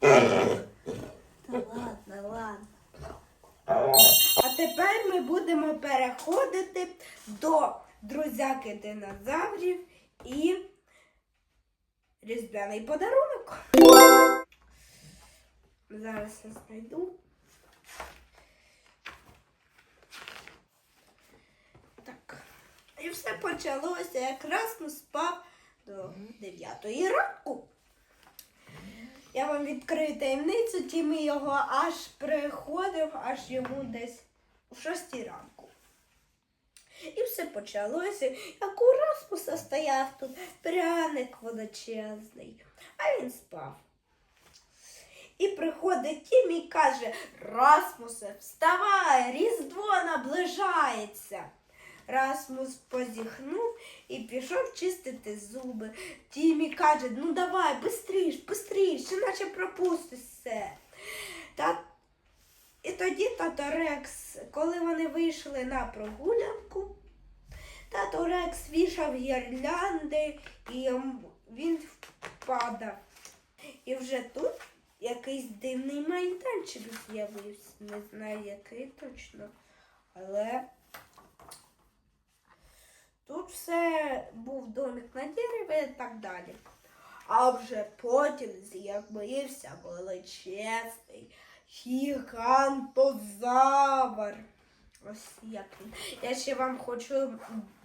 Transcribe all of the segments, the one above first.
Та ладно, ладно. А тепер ми будемо переходити до друзяки динозаврів і різдвяний подарунок. Зараз я знайду. Так. І все почалося. Якраз ми спав до 9 ранку. Я вам відкрию таємницю, Тімі його аж приходив, аж йому десь о 6 ранку. І все почалося, як у Распуса стояв тут пряник величезний, а він спав. І приходить Тімі і каже: Расмусе, вставай, Різдво наближається. Расмус позіхнув і пішов чистити зуби. Тімі каже, ну давай, бистріш, бистріш, іначе пропустиш все. Та... І тоді тато Рекс, коли вони вийшли на прогулянку, тато Рекс вішав гірлянди і він впадав. І вже тут якийсь дивний майданчик з'явився. Не знаю, який точно. Але тут все був домик на дереві і так далі. А вже потім з'явився величезний гігантозавр. Ось як він. Я ще вам хочу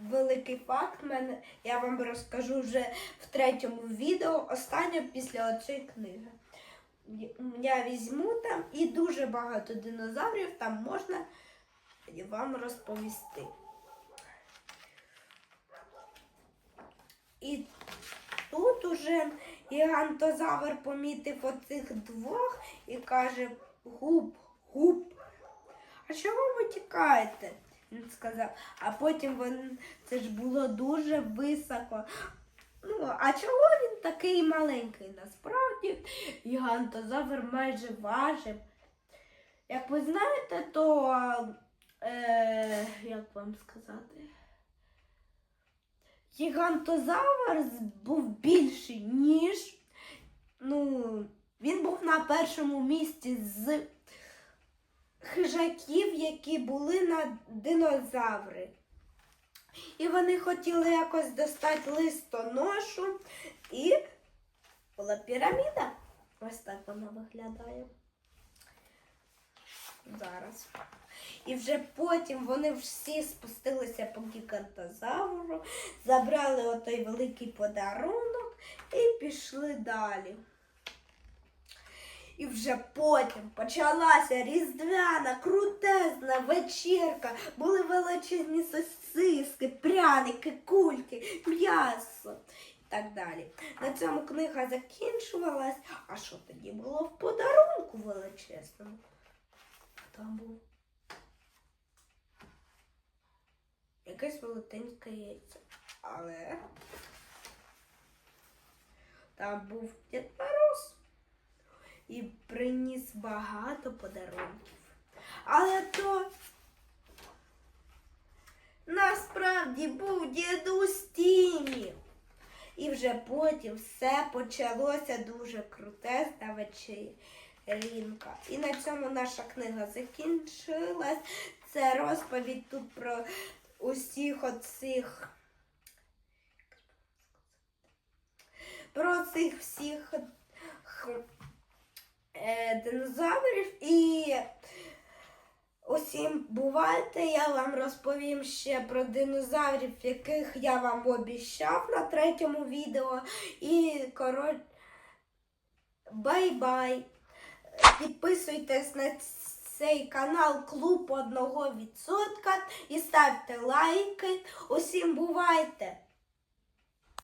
великий факт. Мене, я вам розкажу вже в третьому відео, останнє після цієї книги. Я візьму там і дуже багато динозаврів там можна вам розповісти. І тут уже гігантозавр помітив оцих двох і каже губ, губ. А чого ви тікаєте? Він сказав. А потім він, це ж було дуже високо. Ну, а чого він такий маленький? Насправді гігантозавр майже важив. Як ви знаєте, то е, як вам сказати? Гігантозавр був більший, ніж. Ну, він був на першому місці з хижаків, які були на динозаври. І вони хотіли якось достати листоношу, і була піраміда. Ось так вона виглядає. Зараз. І вже потім вони всі спустилися по гігантозавру, забрали отой великий подарунок і пішли далі. І вже потім почалася різдвяна, крутезна вечірка. Були величезні сосиски, пряники, кульки, м'ясо і так далі. На цьому книга закінчувалась. А що тоді було в подарунку величезному? Там був якесь велетенське яйце. Але там був Дід Мороз і приніс багато подарунків. Але то насправді був дідусь Тімі. І вже потім все почалося дуже крутезна вечерінка. І на цьому наша книга закінчилась. Це розповідь тут про усіх оцих. Про цих всіх е, динозаврів і усім бувайте. Я вам розповім ще про динозаврів, яких я вам обіщав на третьому відео. І коротше, бай-бай. Підписуйтесь на цей канал Клуб 1% і ставте лайки. Усім бувайте!